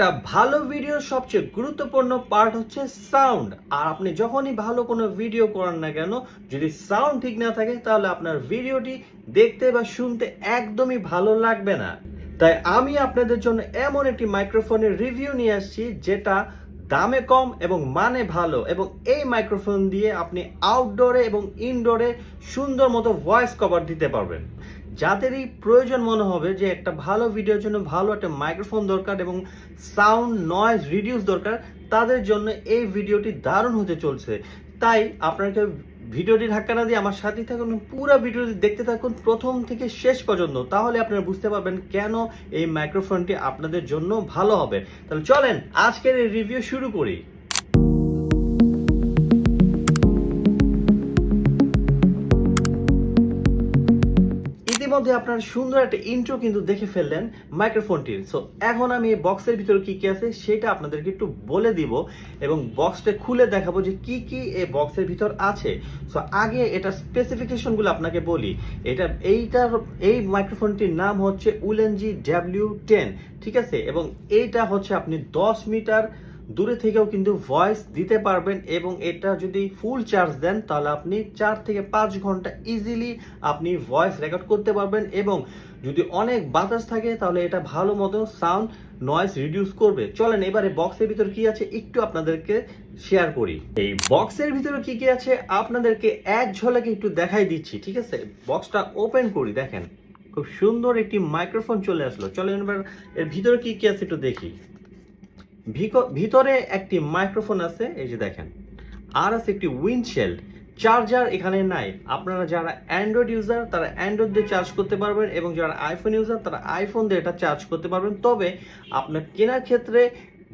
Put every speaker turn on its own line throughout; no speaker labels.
একটা ভালো ভিডিওর সবচেয়ে গুরুত্বপূর্ণ পার্ট হচ্ছে সাউন্ড আর আপনি যখনই ভালো কোনো ভিডিও করেন না কেন, যদি সাউন্ড ঠিক না থাকে, তাহলে আপনার ভিডিওটি দেখতে বা শুনতে একদমই ভালো লাগবে না। তাই আমি আপনাদের জন্য এমন একটি মাইক্রোফোনের রিভিউ নিয়ে আসছি, যেটা দামে কম এবং মানে ভালো, এবং এই মাইক্রোফোন দিয়ে আপনি আউটডোরে এবং ইনডোরে সুন্দর মতো ভয়েস কভার দিতে পারবেন। যাদেরই প্রয়োজন মনে হবে যে একটা ভালো ভিডিওর জন্য ভালো একটা মাইক্রোফোন দরকার এবং সাউন্ড নয়েজ রিডিউস দরকার, তাদের জন্য এই ভিডিওটি দারুণ হতে চলছে। তাই আপনাকে ভিডিওটি ধাক্কা না দিয়ে আমার সাথেই থাকুন পুরো ভিডিওটি দেখতে থাকুন প্রথম থেকে শেষ পর্যন্ত, তাহলে আপনারা বুঝতে পারবেন কেন এই মাইক্রোফোনটি আপনাদের জন্য ভালো হবে। তাহলে চলেন আজকের এই রিভিউ শুরু করি। ইতিমধ্যে আপনারা সুন্দর একটা ইন্ট্রো কিন্তু দেখে ফেললেন মাইক্রোফোনটির সো এখন আমি এই বক্সের ভিতরে কি কি আছে সেটা আপনাদেরকে একটু বলে দিব এবং বক্সটা খুলে দেখাবো যে কি কি এই বক্সের ভিতর আছে। সো আগে এটা স্পেসিফিকেশনগুলো আপনাকে বলি। এটা এইটার, এই মাইক্রোফোনটির নাম হচ্ছে উলেনজি ডাব্লিউ টেন ঠিক আছে? এবং এইটা হচ্ছে আপনি দশ মিটার দূরে থেকেও কিন্তু ভয়েস দিতে পারবেন এবং এটা যদি ফুল চার্জ দেন, তাহলে আপনি চার থেকে পাঁচ ঘণ্টা ইজিলি আপনি ভয়েস রেকর্ড করতে পারবেন এবং যদি অনেক বাতাস থাকে, তাহলে এটা ভালো মতো সাউন্ড নয়েস রিডিউস করবে। চলেন এবারে বক্সের ভিতর কি আছে একটু আপনাদেরকে শেয়ার করি। এই বক্সের ভিতরে কি কি আছে আপনাদেরকে এক ঝলকে একটু দেখাই দিচ্ছি, ঠিক আছে? বক্সটা ওপেন করি, দেখেন। খুব সুন্দর একটি মাইক্রোফোন চলে আসলো। চলেন এবার এর ভিতরে কি কি আছে একটু দেখি। ভিতরে একটি মাইক্রোফোন আছে, এই যে দেখেন। আর আছে একটি উইন্ডশেল্ড। চার্জার এখানে নাই। আপনারা যারা অ্যান্ড্রয়েড ইউজার তারা অ্যান্ড্রয়েড দিয়ে চার্জ করতে পারবেন এবং যারা আইফোন ইউজার তারা আইফোন দিয়ে এটা চার্জ করতে পারবেন। তবে আপনার কেনার ক্ষেত্রে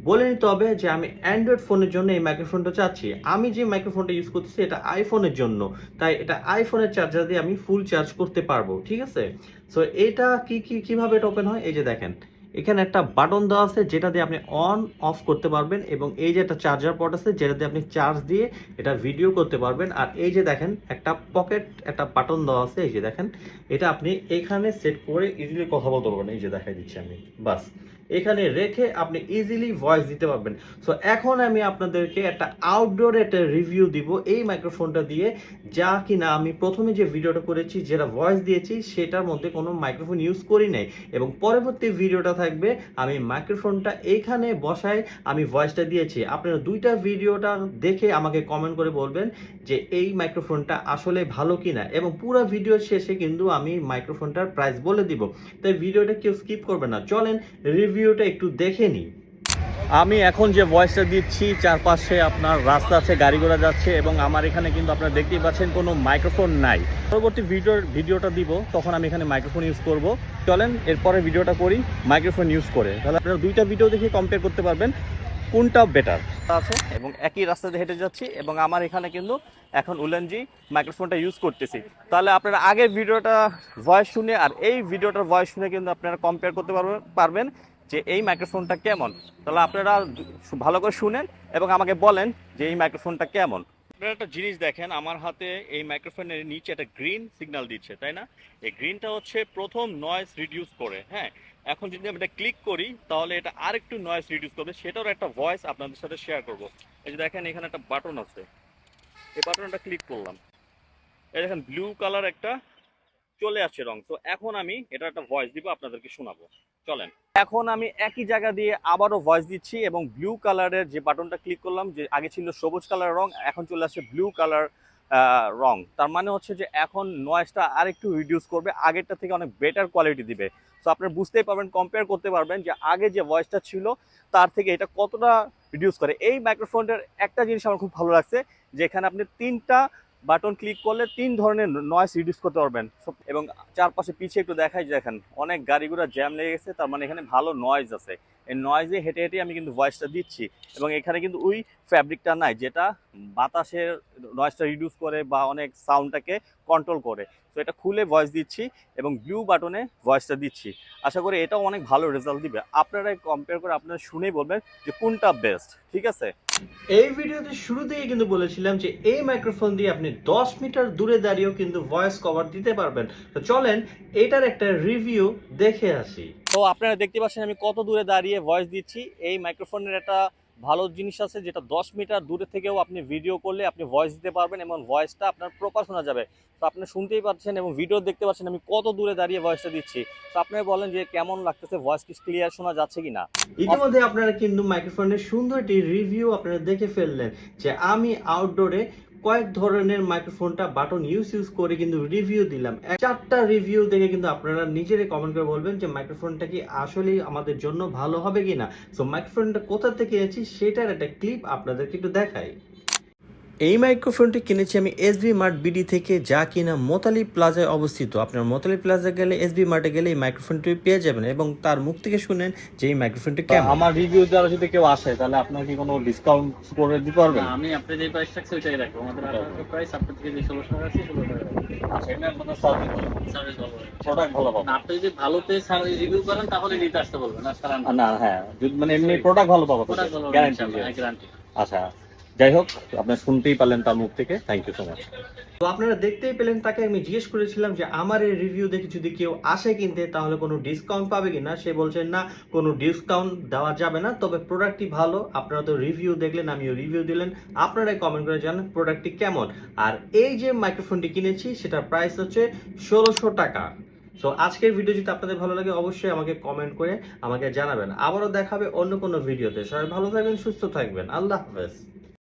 বলে নিতে হবে যে, আমি অ্যান্ড্রয়েড ফোনের জন্য এই মাইক্রোফোনটা চাচ্ছি। আমি যে মাইক্রোফোনটা ইউজ করতেছি, এটা আইফোনের জন্য। তাই এটা আইফোনের চার্জার দিয়ে আমি ফুল চার্জ করতে পারব। ঠিক আছে? সো এটা কি কি কীভাবে এটা ওপেন হয়? এই যে দেখেন। এখানে একটা বাটন দেওয়া আছে, যেটা দিয়ে আপনি অন অফ করতে পারবেন এবং এই যে একটা চার্জার পট আছে, যেটা দিয়ে আপনি চার্জ দিয়ে এটা ভিডিও করতে পারবেন। আর এই যে দেখেন, একটা পকেট একটা বাটন দেওয়া আছে, এই যে দেখেন, এটা আপনি এখানে সেট করে ইজিলি কথা বলতে পারবেন। এই যে দেখাই দিচ্ছি আমি, বাস। এখানে রেখে আপনি ইজিলি ভয়েস দিতে পারবেন। সো এখন আমি আপনাদেরকে একটা আউটডোর একটা রিভিউ দিব এই মাইক্রোফোনটা দিয়ে, যা কিনা আমি প্রথমে যে ভিডিওটা করেছি, যেটা ভয়েস দিয়েছি, সেটার মধ্যে কোনো মাইক্রোফোন ইউজ করি নাই। এবং পরবর্তী ভিডিওটা থাকবে, আমি মাইক্রোফোনটা এইখানে বসায় আমি ভয়েসটা দিয়েছি। আপনারা দুইটা ভিডিওটা দেখে আমাকে কমেন্ট করে বলবেন যে এই মাইক্রোফোনটা আসলে ভালো কিনা। এবং পুরো ভিডিও শেষে কিন্তু আমি মাইক্রোফোনটার প্রাইস বলে দিব। তাই ভিডিওটা কেউ স্কিপ করবে না। চলেন রিভিউটা একটু দেখে নিই। আমি এখন যে ভয়েসটা দিচ্ছি, চারপাশে আপনার রাস্তা আছে গাড়ি ঘোড়া যাচ্ছে এবং আমার এখানে কিন্তু আপনারা দেখতেই পাচ্ছেন কোনো মাইক্রোফোন নাই। পরবর্তী ভিডিওর ভিডিওটা দিব, তখন আমি এখানে মাইক্রোফোন ইউজ করব। চলেন, এরপরে ভিডিওটা করি মাইক্রোফোন ইউজ করে। তাহলে আপনারা দুইটা ভিডিও দেখে কম্পেয়ার করতে পারবেন, কোনটা বেটার আছে, এবং একই রাস্তাতে হেঁটে যাচ্ছি, এবং আমার এখানে কিন্তু এখন উলেনজি মাইক্রোফোনটা ইউজ করতেছি। তাহলে আপনারা আগের ভিডিওটা ভয়েস শুনে আর এই ভিডিওটার ভয়েস শুনে কিন্তু আপনারা কম্পেয়ার করতে পারবেন পারবেন। যে এই মাইক্রোফোনটা কেমন? তাহলে আপনারা ভালো করে শুনেন এবং আমাকে বলেন যে এই মাইক্রোফোনটা কেমন। আপনারা একটা জিনিস দেখেন, আমার হাতে এই মাইক্রোফোনের নিচে একটা গ্রিন সিগন্যাল দিচ্ছে, তাই না? এই গ্রিনটা হচ্ছে প্রথম নয়েজ রিডিউস করে হ্যাঁ? এখন যদি আমি এটা ক্লিক করি, তাহলে এটা আরেকটু নয়েজ রিডিউস করবে, সেটারও একটা ভয়েস আপনাদের সাথে শেয়ার করব। এই যে দেখেন, এখানে একটা বাটন আছে। এই বাটনটা ক্লিক করলাম। এই দেখেন ব্লু কালার একটা চলে আসছে রং। তো এখন আমি এটা একটা ভয়েস দিব, আপনাদেরকে শোনাবো। চলেন। এখন আমি একই জায়গা দিয়ে আবারও ভয়েস দিচ্ছি এবং ব্লু কালারের যে বাটনটা ক্লিক করলাম, যে আগে ছিল সবুজ কালার রং, এখন চলে আসছে ব্লু কালার রং। তার মানে হচ্ছে যে এখন নয়েজটা আর একটু রিডিউস করবে, আগেরটা থেকে অনেক বেটার কোয়ালিটি দিবে। তো আপনারা বুঝতেই পারবেন কম্পেয়ার করতে পারবেন যে আগে যে ভয়েসটা ছিল, তার থেকে এটা কতটা রিডিউস করে। এই মাইক্রোফোনটার একটা জিনিস আমার খুব ভালো লাগছে যে এখানে আপনি তিনটা বাটন ক্লিক করলে তিন ধরনের নয়েজ রিডিউস করতে পারবেন। এবং চারপাশে পিছিয়ে একটু দেখাই দেখেন, অনেক গাড়িগুলো জ্যাম লেগে গেছে, তার মানে এখানে ভালো নয়েজ আছে। নয়েজে হেঁটে হেঁটে আমি কিন্তু ভয়েসটা দিচ্ছি। এবং এখানে কিন্তু ওই ফ্যাব্রিকটা নাই, যেটা বাতাসের নয়েজটা রিডিউস করে বা অনেক সাউন্ডটাকে কন্ট্রোল করে। তো এটা খুলে ভয়েস দিচ্ছি এবং ব্লু বাটনে ভয়েসটা দিচ্ছি। আশা করি এটাও অনেক ভালো রেজাল্ট দিবে। আপনারা কম্পেয়ার করে আপনারা শুনেই বলবেন যে কোনটা বেস্ট ঠিক আছে? এই ভিডিওতে শুরুতেই কিন্তু বলেছিলাম যে এই মাইক্রোফোন দিয়ে আপনি 10 মিটার দূরে দাঁড়িয়েও কিন্তু ভয়েস কভার দিতে পারবেন। তো চলেন এটার একটা রিভিউ দেখে আসি।
তো আপনারা দেখতে পাচ্ছেন আমি কত দূরে দাঁড়িয়ে ভয়েস দিচ্ছি। এই মাইক্রোফোনের একটা ভালো জিনিস আছে, যেটা দশ মিটার দূরে থেকেও আপনি ভিডিও করলে আপনি ভয়েস দিতে পারবেন এবং ভয়েসটা আপনার প্রপার শোনা যাবে। তো আপনি শুনতেই পাচ্ছেন এবং ভিডিও দেখতে পাচ্ছেন আমি কত দূরে দাঁড়িয়ে ভয়েসটা দিচ্ছি। তো আপনি বলেন যে কেমন লাগতেছে ভয়েস কি ক্লিয়ার শোনা যাচ্ছে কি না
ইতিমধ্যে আপনারা কিন্তু মাইক্রোফোনের সুন্দর একটি রিভিউ আপনারা দেখে ফেললেন যে আমি আউটডোরে কয়েক ধরনের মাইক্রোফোনটা বাটন ইউজ ইউজ করে কিন্তু রিভিউ দিলাম। চারটা রিভিউ দেখে কিন্তু আপনারা নিজেরাই কমেন্ট করে বলবেন যে মাইক্রোফোনটা কি আসলেই আমাদের জন্য ভালো হবে কিনা? সো মাইক্রোফোনটা কোথা থেকে এনেছি সেটার একটা ক্লিপ আপনাদেরকে একটু দেখাই। এই মাইক্রোফোনটি কিনেছি আমি এসবি মার্ট বিডি থেকে যা কিনা মোতালি প্লাজায় অবস্থিত। আপনার মোতালি প্লাজা গেলে এসবি মার্টে গেলে এই মাইক্রোফোনটি পেয়ে যাবেন এবং তার মুখ থেকে শুনেন যে এই মাইক্রোফোনটি কেমন।
আমার রিভিউ দ্বারা যদি কেউ আসে তাহলে আপনার কি কোনো ডিসকাউন্ট করে দিতে পারবেন?
আমি আপনি যে প্রাইস রাখছি ওইটাই রাখব। আমাদের প্রাইস আপনার থেকে যে ষোলোশো টাকা আছে ষোলো টাকা
আচ্ছা এটার মধ্যে সার্ভিস
সার্ভিস ভালো।
প্রোডাক্ট ভালো পাবো
আপনি যদি ভালোতে রিভিউ করেন তাহলে নিতে আসতে বলবেন না
হ্যাঁ মানে এমনি প্রোডাক্ট ভালো পাবো
গ্যারান্টি
আচ্ছা। যাই হোক, আপনি শুনতেই পারলেন তার মুখ থেকে। থ্যাংক ইউ সো মাচ
তো আপনারা দেখতেই পেলেন, তাকে আমি জিজ্ঞেস করেছিলাম যে, আমার এই রিভিউ দেখে যদি কেউ আসে কিনতে, তাহলে কোনো ডিসকাউন্ট পাবে কিনা? সে বলছেন না, কোনো ডিসকাউন্ট দেওয়া যাবে না, তবে প্রোডাক্টটি ভালো, আপনারা তো রিভিউ দেখলেন, আমিও রিভিউ দিলেন, আপনারাই কমেন্ট করে জানান প্রোডাক্টটি কেমন। আর এই যে মাইক্রোফোনটি কিনেছি, সেটার প্রাইস হচ্ছে ষোলোশো টাকা। সো আজকের ভিডিও যদি আপনাদের ভালো লাগে, অবশ্যই আমাকে কমেন্ট করে আমাকে জানাবেন। আবারও দেখাবে অন্য কোনো ভিডিওতে সবাই ভালো থাকবেন, সুস্থ থাকবেন। আল্লাহ হাফেজ।